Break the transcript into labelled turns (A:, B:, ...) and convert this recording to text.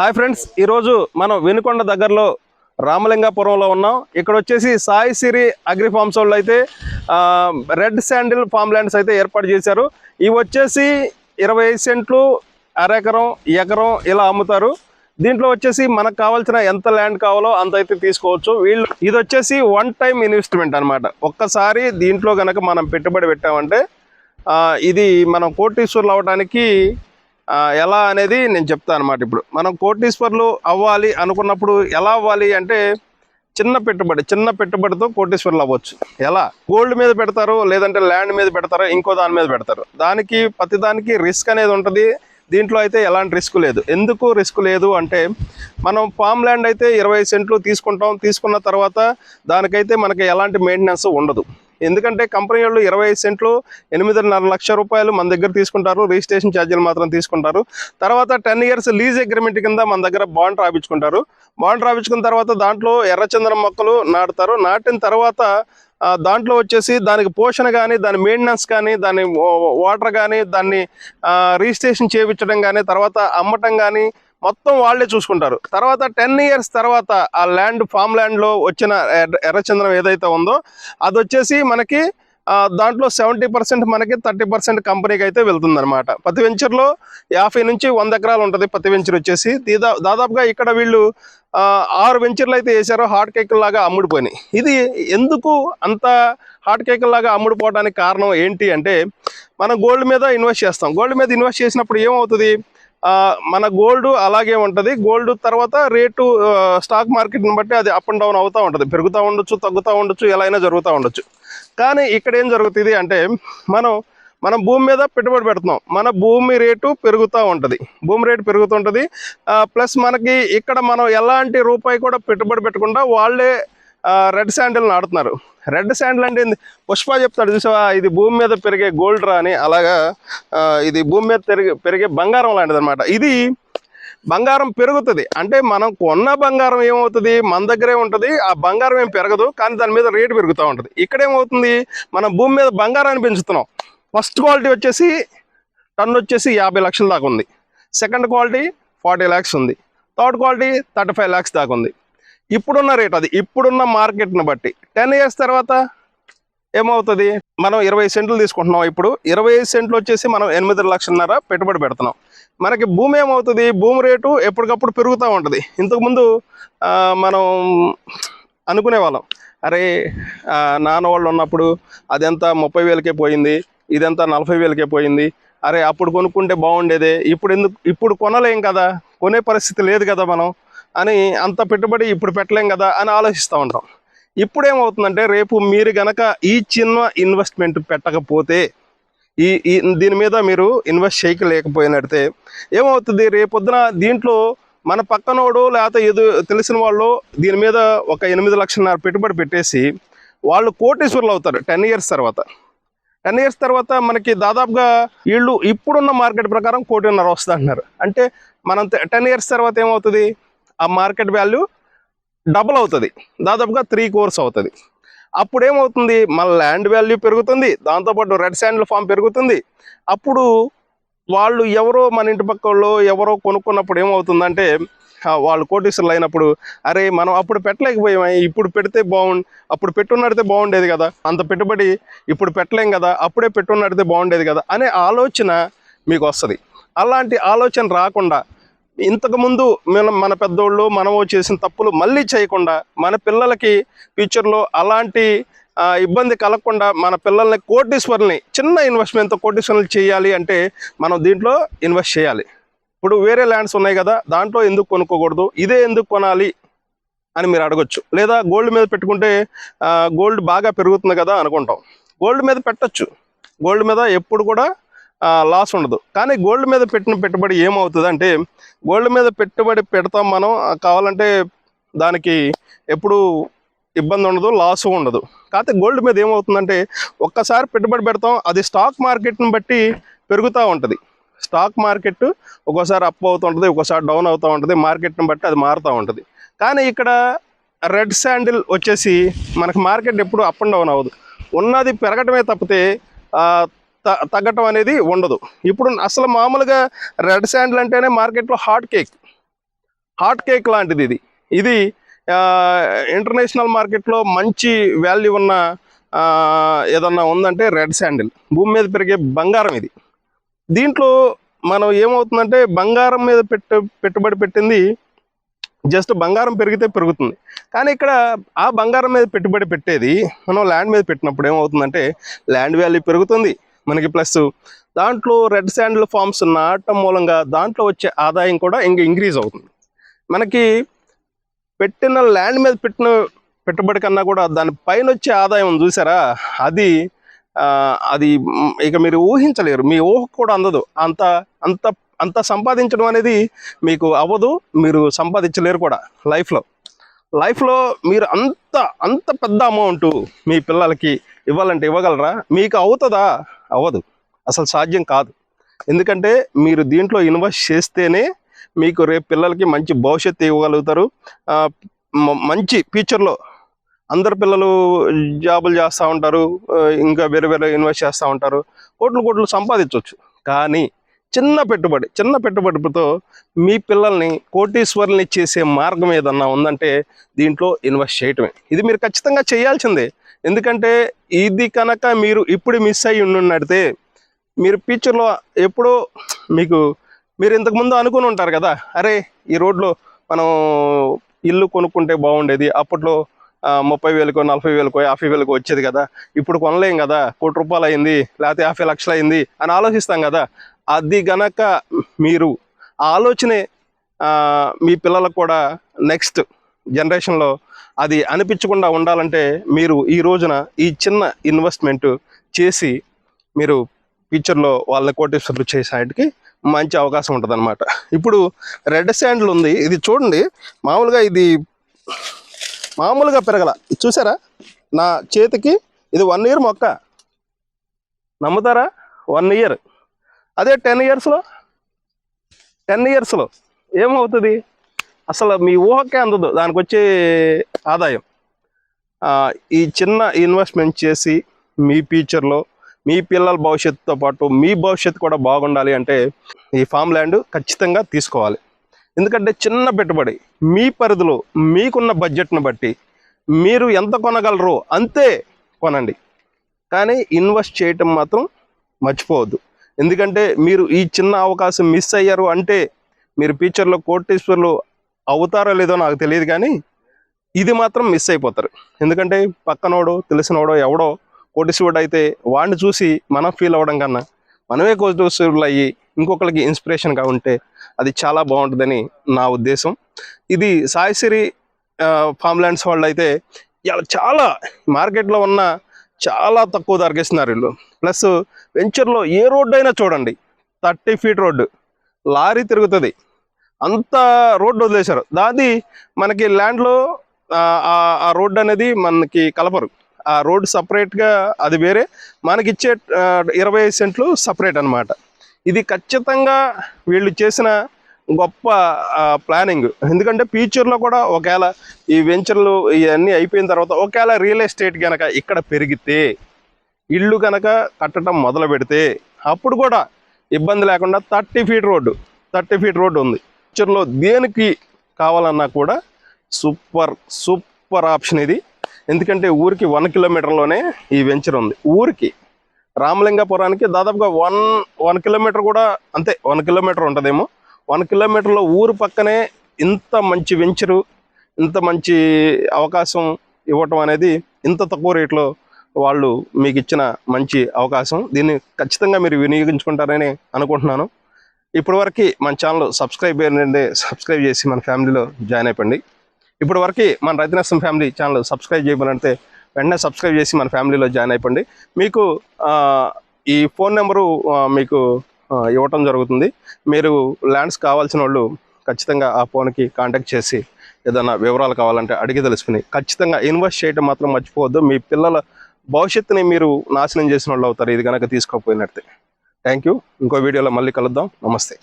A: Hi friends ఈరోజు మనం వెనుకొండ దగ్గరలో రామలింగాపురంలో ఉన్నాం. ఇక్కడ వచ్చేసి సాయి సిరి అగ్రి ఫార్మ్స్ వాళ్ళు అయితే రెడ్ శాండిల్ ఫామ్ ల్యాండ్స్ అయితే ఏర్పాటు చేశారు. ఇవి వచ్చేసి ఇరవై సెంట్లు అరెకరం ఎకరం ఇలా అమ్ముతారు. దీంట్లో వచ్చేసి మనకు కావాల్సిన ఎంత ల్యాండ్ కావాలో అంత అయితే తీసుకోవచ్చు. వీళ్ళు ఇది వచ్చేసి వన్ టైం ఇన్వెస్ట్మెంట్ అన్నమాట. ఒక్కసారి దీంట్లో కనుక మనం పెట్టుబడి పెట్టామంటే ఇది మనం కోటీశ్వర్లు అవడానికి ఎలా అనేది నేను చెప్తాను అనమాట ఇప్పుడు. మనం కోటీశ్వర్లు అవ్వాలి అనుకున్నప్పుడు ఎలా అవ్వాలి అంటే చిన్న పెట్టుబడి చిన్న పెట్టుబడితో కోటీశ్వర్లు అవ్వచ్చు. ఎలా? గోల్డ్ మీద పెడతారు లేదంటే ల్యాండ్ మీద పెడతారు ఇంకో దాని మీద పెడతారు. దానికి ప్రతి దానికి రిస్క్ అనేది ఉంటుంది. దీంట్లో అయితే ఎలాంటి రిస్క్ లేదు. ఎందుకు రిస్క్ లేదు అంటే మనం ఫామ్ ల్యాండ్ అయితే ఇరవై సెంట్లు తీసుకుంటాం. తీసుకున్న తర్వాత దానికైతే మనకి ఎలాంటి మెయింటెనెన్స్ ఉండదు. ఎందుకంటే కంపెనీ వాళ్ళు ఇరవై ఐదు సెంట్లు ఎనిమిదిన్నర లక్ష రూపాయలు మన దగ్గర తీసుకుంటారు రిజిస్ట్రేషన్ ఛార్జీలు మాత్రం తీసుకుంటారు. తర్వాత టెన్ ఇయర్స్ లీజ్ అగ్రిమెంట్ కింద మన దగ్గర బాండ్ రాయించుకుంటారు బాండ్ రాయించుకున్న తర్వాత దాంట్లో ఎర్రచందనం మొక్కలు నాటుతారు. నాటిన తర్వాత దాంట్లో వచ్చేసి దానికి పోషణ కానీ దాని మెయింటెనెన్స్ కానీ దాని వాటర్ కానీ దాన్ని రిజిస్ట్రేషన్ చేయించడం కానీ తర్వాత అమ్మటం కానీ మొత్తం వాళ్ళే చూసుకుంటారు. తర్వాత టెన్ ఇయర్స్ తర్వాత ఆ ల్యాండ్ ఫామ్ ల్యాండ్లో వచ్చిన ఎర్ర- ఎర్రచందనం ఏదైతే ఉందో అది వచ్చేసి మనకి దాంట్లో సెవెంటీ పర్సెంట్ మనకి థర్టీ పర్సెంట్ కంపెనీకి అయితే వెళ్తుందనమాట పత్తి వెంచర్లో యాభై నుంచి వంద ఎకరాలు ఉంటుంది పత్తి వెంచర్ వచ్చేసి. దీదా దాదాపుగా ఇక్కడ వీళ్ళు ఆరు వెంచర్లు అయితే వేశారో హాట్ కేకుల లాగా అమ్ముడిపోయినాయి. ఇది ఎందుకు అంత హాట్ కేకుల లాగా అమ్ముడుపోవడానికి కారణం ఏంటి అంటే మనం గోల్డ్ మీద ఇన్వెస్ట్ చేస్తాం. గోల్డ్ మీద ఇన్వెస్ట్ చేసినప్పుడు ఏమవుతుంది? మన గోల్డ్ అలాగే ఉంటుంది. గోల్డ్ తర్వాత రేటు స్టాక్ మార్కెట్ని బట్టి అది అప్ అండ్ డౌన్ అవుతూ ఉంటుంది. పెరుగుతూ ఉండొచ్చు తగ్గుతూ ఉండొచ్చు ఎలా అయినా జరుగుతూ ఉండొచ్చు. కానీ ఇక్కడ ఏం జరుగుతుంది అంటే మనం మనం భూమి మీద పెట్టుబడి పెడుతున్నాం. మన భూమి రేటు పెరుగుతూ ఉంటుంది. భూమి రేటు పెరుగుతుంటుంది ప్లస్ మనకి ఇక్కడ మనం ఎలాంటి రూపాయి కూడా పెట్టుబడి పెట్టకుండా వాళ్ళే రెడ్ శాండిల్ నాడుతున్నారు రెడ్ శాండిల్ అంటే పుష్ప చెప్తాడు చూసావా? ఇది భూమి మీద పెరిగే గోల్డ్ రా అని. అలాగా ఇది భూమి మీద పెరిగే పెరిగే బంగారం లాంటిది అనమాట ఇది బంగారం పెరుగుతుంది. అంటే మనం కొన్న బంగారం ఏమవుతుంది? మన దగ్గరే ఉంటుంది. ఆ బంగారం ఏం పెరగదు. కానీ దాని మీద రేటు పెరుగుతూ ఉంటుంది. ఇక్కడ ఏమవుతుంది మనం భూమి మీద బంగారాన్ని పెంచుతున్నాం. ఫస్ట్ క్వాలిటీ వచ్చేసి టన్ వచ్చేసి యాభై లక్షల దాకా ఉంది. సెకండ్ క్వాలిటీ ఫార్టీ ల్యాక్స్ ఉంది. Third quality thirty five lakhs దాకా ఉంది. ఇప్పుడున్న రేట్ అది. ఇప్పుడున్న మార్కెట్ని బట్టి. టెన్ ఇయర్స్ తర్వాత ఏమవుతుంది? మనం ఇరవై సెంట్లు తీసుకుంటున్నాం ఇప్పుడు. ఇరవై ఐదు సెంట్లు వచ్చేసి మనం ఎనిమిది లక్షలన్నర పెట్టుబడి పెడుతున్నాం. మనకి భూమి ఏమవుతుంది? భూమి రేటు ఎప్పటికప్పుడు పెరుగుతూ ఉంటుంది. ఇంతకుముందు మనం అనుకునే వాళ్ళం. అరే నాన్న వాళ్ళు ఉన్నప్పుడు అదంతా? ముప్పై వేలకే పోయింది. ఇదంతా? నలభై వేలకే పోయింది. అరే అప్పుడు కొనుక్కుంటే బాగుండేదే. ఇప్పుడు ఎందుకు? ఇప్పుడు కొనలేం కదా. కొనే పరిస్థితి లేదు కదా మనం. అని అంత పెట్టుబడి ఇప్పుడు పెట్టలేం కదా అని ఆలోచిస్తూ ఉంటాం. ఇప్పుడు ఏమవుతుందంటే రేపు మీరు గనక ఈ చిన్న ఇన్వెస్ట్మెంట్ పెట్టకపోతే ఈ దీని మీద మీరు ఇన్వెస్ట్ చేయకలేకపోయినట్టే ఏమవుతుంది? రేపొద్దున దీంట్లో మన పక్కనోడు లేకపోతే ఎదు తెలిసిన వాళ్ళు దీని మీద ఒక ఎనిమిది లక్షలన్నర పెట్టుబడి పెట్టేసి వాళ్ళు కోటీశ్వరులు అవుతారు టెన్ ఇయర్స్ తర్వాత. టెన్ ఇయర్స్ తర్వాత మనకి దాదాపుగా వీళ్ళు ఇప్పుడున్న మార్కెట్ ప్రకారం కోటిన్నర వస్తుంది అంటున్నారు అంటే మనం టెన్ ఇయర్స్ తర్వాత ఏమవుతుంది? ఆ మార్కెట్ వాల్యూ డబుల్ అవుతుంది. దాదాపుగా త్రీ కోర్స్ అవుతుంది. అప్పుడు ఏమవుతుంది మన ల్యాండ్ వాల్యూ పెరుగుతుంది. దాంతోపాటు రెడ్ శాండ్ల ఫామ్ పెరుగుతుంది. అప్పుడు వాళ్ళు ఎవరో మన ఇంటి పక్క వాళ్ళు ఎవరో కొనుక్కున్నప్పుడు ఏమవుతుందంటే వాళ్ళు కోటీశ్వరులు అయినప్పుడు అరే మనం అప్పుడు పెట్టలేకపోయాం ఇప్పుడు పెడితే బాగుండు అప్పుడు పెట్టున్నడితే బాగుండేది కదా అంత పెట్టుబడి ఇప్పుడు పెట్టలేం కదా అప్పుడే పెట్టున్నడితే బాగుండేది కదా అనే ఆలోచన మీకు వస్తుంది. అలాంటి ఆలోచన రాకుండా ఇంతకుముందు మన మన పెద్దోళ్ళు మనము చేసిన తప్పులు మళ్ళీ చేయకుండా మన పిల్లలకి ఫ్యూచర్లో అలాంటి ఇబ్బంది కలగకుండా మన పిల్లల్ని కోటీశ్వరుల్ని చిన్న ఇన్వెస్ట్మెంట్తో కోటీశ్వరులు చేయాలి అంటే మనం దీంట్లో ఇన్వెస్ట్ చేయాలి. ఇప్పుడు వేరే ల్యాండ్స్ ఉన్నాయి కదా దాంట్లో ఎందుకు కొనుక్కోకూడదు? ఇదే ఎందుకు కొనాలి అని మీరు అడగొచ్చు. లేదా గోల్డ్ మీద పెట్టుకుంటే గోల్డ్ బాగా పెరుగుతుంది కదా అనుకుంటాం. గోల్డ్ మీద పెట్టొచ్చు. గోల్డ్ మీద ఎప్పుడు కూడా లాస్ ఉండదు. కానీ గోల్డ్ మీద పెట్టిన పెట్టుబడి ఏమవుతుంది అంటే గోల్డ్ మీద పెట్టుబడి పెడతాం మనం కావాలంటే దానికి ఎప్పుడు ఇబ్బంది ఉండదు లాస్ ఉండదు. కాకపోతే గోల్డ్ మీద ఏమవుతుందంటే ఒక్కసారి పెట్టుబడి పెడతాం అది స్టాక్ మార్కెట్ని బట్టి పెరుగుతూ ఉంటుంది. స్టాక్ మార్కెట్ ఒక్కోసారి అప్ అవుతూ ఉంటుంది ఒక్కోసారి డౌన్ అవుతూ ఉంటుంది మార్కెట్ని బట్టి అది మారుతూ ఉంటుంది. కానీ ఇక్కడ రెడ్ శాండిల్ వచ్చేసి మనకు మార్కెట్ ఎప్పుడు అప్ అండ్ డౌన్ అవ్వదు. ఉన్నది పెరగటమే తప్పితే తగ్గటం అనేది ఉండదు. ఇప్పుడు అసలు మామూలుగా రెడ్ శాండిల్ అంటేనే మార్కెట్లో హాట్ కేక్. హాట్ కేక్ లాంటిది ఇది. ఇది ఇంటర్నేషనల్ మార్కెట్లో మంచి వాల్యూ ఉన్న ఏదన్నా ఉందంటే రెడ్ శాండిల్. భూమి మీద పెరిగే బంగారం ఇది. దీంట్లో మనం ఏమవుతుందంటే బంగారం మీద పెట్టు పెట్టుబడి పెట్టింది జస్ట్ బంగారం పెరిగితే పెరుగుతుంది. కానీ ఇక్కడ ఆ బంగారం మీద పెట్టుబడి పెట్టేది మనం ల్యాండ్ మీద పెట్టినప్పుడు ఏమవుతుందంటే ల్యాండ్ వాల్యూ పెరుగుతుంది. మనకి ప్లస్ దాంట్లో రెడ్ శాండిల్ ఫార్మ్స్ నాటం మూలంగా దాంట్లో వచ్చే ఆదాయం కూడా ఇంకా ఇంక్రీజ్ అవుతుంది. మనకి పెట్టిన ల్యాండ్ మీద పెట్టిన పెట్టుబడి కన్నా కూడా దాని పైన వచ్చే ఆదాయం చూసారా? అది అది ఇక మీరు ఊహించలేరు. మీ ఊహ కూడా అందదు. అంత అంత అంత సంపాదించడం అనేది మీకు అవ్వదు. మీరు సంపాదించలేరు కూడా లైఫ్లో. లైఫ్లో మీరు అంత అంత పెద్ద అమౌంట్ మీ పిల్లలకి ఇవ్వాలంటే ఇవ్వగలరా? మీకు అవుతుందా? అవ్వదు. అసలు సాధ్యం కాదు. ఎందుకంటే మీరు దీంట్లో ఇన్వెస్ట్ చేస్తేనే మీకు రేపు పిల్లలకి మంచి భవిష్యత్తు ఇవ్వగలుగుతారు. మంచి ఫ్యూచర్లో అందరు పిల్లలు జాబులు చేస్తూ ఉంటారు. ఇంకా వేరే వేరే ఇన్వెస్ట్ చేస్తూ ఉంటారు. కోట్లు కోట్లు సంపాదించవచ్చు కానీ చిన్న పెట్టుబడి చిన్న పెట్టుబడితో మీ పిల్లల్ని కోటీశ్వరుల్ని చేసే మార్గం ఏదన్నా ఉందంటే దీంట్లో ఇన్వెస్ట్ చేయటమే. ఇది మీరు ఖచ్చితంగా చేయాల్సిందే. ఎందుకంటే ఇది కనుక మీరు ఇప్పుడు మిస్ అయ్యి ఉండున్నడితే మీరు ఫ్యూచర్లో ఎప్పుడో మీకు మీరు ఇంతకుముందు అనుకుని ఉంటారు కదా అరే ఈ రోడ్లో మనం ఇల్లు కొనుక్కుంటే బాగుండేది అప్పట్లో ముప్పై వేలకో నలభై వేలకో యాభై వేలకో వచ్చేది కదా. ఇప్పుడు కొనలేం కదా. కోటి రూపాయలు అయింది లేకపోతే యాభై లక్షలు అయింది అని ఆలోచిస్తాం కదా. అది గనక మీరు ఆ ఆలోచనే మీ పిల్లలకు కూడా నెక్స్ట్ జనరేషన్లో అది అనిపించకుండా ఉండాలంటే మీరు ఈ రోజున ఈ చిన్న ఇన్వెస్ట్మెంట్ చేసి మీరు ఫ్యూచర్లో వాళ్ళని కోటేశ్వర్లు చేసేటికి మంచి అవకాశం ఉంటుంది ఇప్పుడు రెడ్ శాండ్లు ఉంది. ఇది చూడండి. మామూలుగా ఇది మామూలుగా పెరగల. చూసారా? నా చేతికి ఇది వన్ ఇయర్ మొక్క. నమ్ముతారా? వన్ ఇయర్ అదే టెన్ ఇయర్స్లో టెన్ ఇయర్స్లో ఏమవుతుంది? అసలు మీ ఊహకే అందదు. దానికి వచ్చే ఆదాయం ఈ చిన్న ఇన్వెస్ట్మెంట్ చేసి మీ ఫ్యూచర్లో మీ పిల్లల భవిష్యత్తుతో పాటు మీ భవిష్యత్తు కూడా బాగుండాలి అంటే ఈ ఫామ్ ల్యాండ్ ఖచ్చితంగా తీసుకోవాలి. ఎందుకంటే చిన్న పెట్టుబడి మీ పరిధిలో మీకున్న బడ్జెట్ను బట్టి మీరు ఎంత కొనగలరో అంతే కొనండి. కానీ ఇన్వెస్ట్ చేయటం మాత్రం మర్చిపోవద్దు. ఎందుకంటే మీరు ఈ చిన్న అవకాశం మిస్ అయ్యారు అంటే మీరు ఫ్యూచర్లో కోటేశ్వర్లు అవుతారో లేదో నాకు తెలియదు కానీ ఇది మాత్రం మిస్ అయిపోతారు. ఎందుకంటే పక్కనోడో తెలిసినోడో ఎవడో కోటేశ్వరుడు అయితే వాడిని చూసి మనం ఫీల్ అవ్వడం కన్నా మనమే కోటేశ్వరులు అయ్యి ఇంకొకరికి ఇన్స్పిరేషన్గా ఉంటే అది చాలా బాగుంటుందని నా ఉద్దేశం. ఇది సాయిసిరి ఫామ్ ల్యాండ్స్ వాళ్ళు అయితే ఇలా చాలా మార్కెట్లో ఉన్న చాలా తక్కువ ధరకేస్తున్నారు వీళ్ళు. ప్లస్ వెంచర్లో ఏ రోడ్డు అయినా చూడండి థర్టీ ఫీట్ రోడ్డు లారీ తిరుగుతుంది. అంత రోడ్డు వదిలేశారు. దాది మనకి ల్యాండ్లో ఆ రోడ్డు అనేది మనకి కలపరు. ఆ రోడ్డు సపరేట్గా అది వేరే మనకిచ్చే ఇచ్చే ఇరవై సెంట్లు సపరేట్ అన్నమాట. ఇది ఖచ్చితంగా వీళ్ళు చేసిన గొప్ప ప్లానింగ్ ఎందుకంటే ఫ్యూచర్లో కూడా ఒకవేళ ఈ వెంచర్లు ఇవన్నీ అయిపోయిన తర్వాత ఒకవేళ రియల్ ఎస్టేట్ కనుక ఇక్కడ పెరిగితే ఇల్లు కనుక కట్టడం మొదలు పెడితే అప్పుడు కూడా ఇబ్బంది లేకుండా thirty feet road thirty feet road ఉంది. ఫ్యూచర్లో దేనికి కావాలన్నా కూడా సూపర్ సూపర్ ఆప్షన్ ఇది. ఎందుకంటే ఊరికి వన్ కిలోమీటర్లోనే ఈ వెంచర్ ఉంది. ఊరికి రామలింగాపురానికి దాదాపుగా వన్ వన్ కిలోమీటర్ కూడా అంతే వన్ కిలోమీటర్ ఉంటుందేమో. వన్ కిలోమీటర్లో ఊరు పక్కనే ఇంత మంచి వెంచరు ఇంత మంచి అవకాశం ఇవ్వటం అనేది ఇంత తక్కువ రేట్లో వాళ్ళు మీకు ఇచ్చిన మంచి అవకాశం. దీన్ని ఖచ్చితంగా మీరు వినియోగించుకుంటారని అనుకుంటున్నాను. ఇప్పటివరకు మన ఛానల్ సబ్స్క్రైబ్ చేయండి సబ్స్క్రైబ్ చేసి మన ఫ్యామిలీలో జాయిన్ అయిపోండి. ఇప్పటివరకు మన రైతునేస్తం ఫ్యామిలీ ఛానల్ సబ్స్క్రైబ్ చేయమనంటే వెంటనే సబ్స్క్రైబ్ చేసి మన ఫ్యామిలీలో జాయిన్ అయిపోండి. మీకు ఈ ఫోన్ నెంబరు మీకు ఇవ్వటం జరుగుతుంది. మీరు ల్యాండ్స్ కావాల్సిన వాళ్ళు ఖచ్చితంగా ఆ ఫోన్కి కాంటాక్ట్ చేసి ఏదైనా వివరాలు కావాలంటే అడిగి తెలుసుకుని ఖచ్చితంగా ఇన్వెస్ట్ చేయడం మాత్రం మర్చిపోవద్దు. మీ పిల్లల భవిష్యత్తుని మీరు నాశనం చేసిన వాళ్ళు అవుతారు. ఇది కనుక తీసుకోకపోయినట్టే థ్యాంక్ యూ. ఇంకో వీడియోలో మళ్ళీ కలుద్దాం. నమస్తే.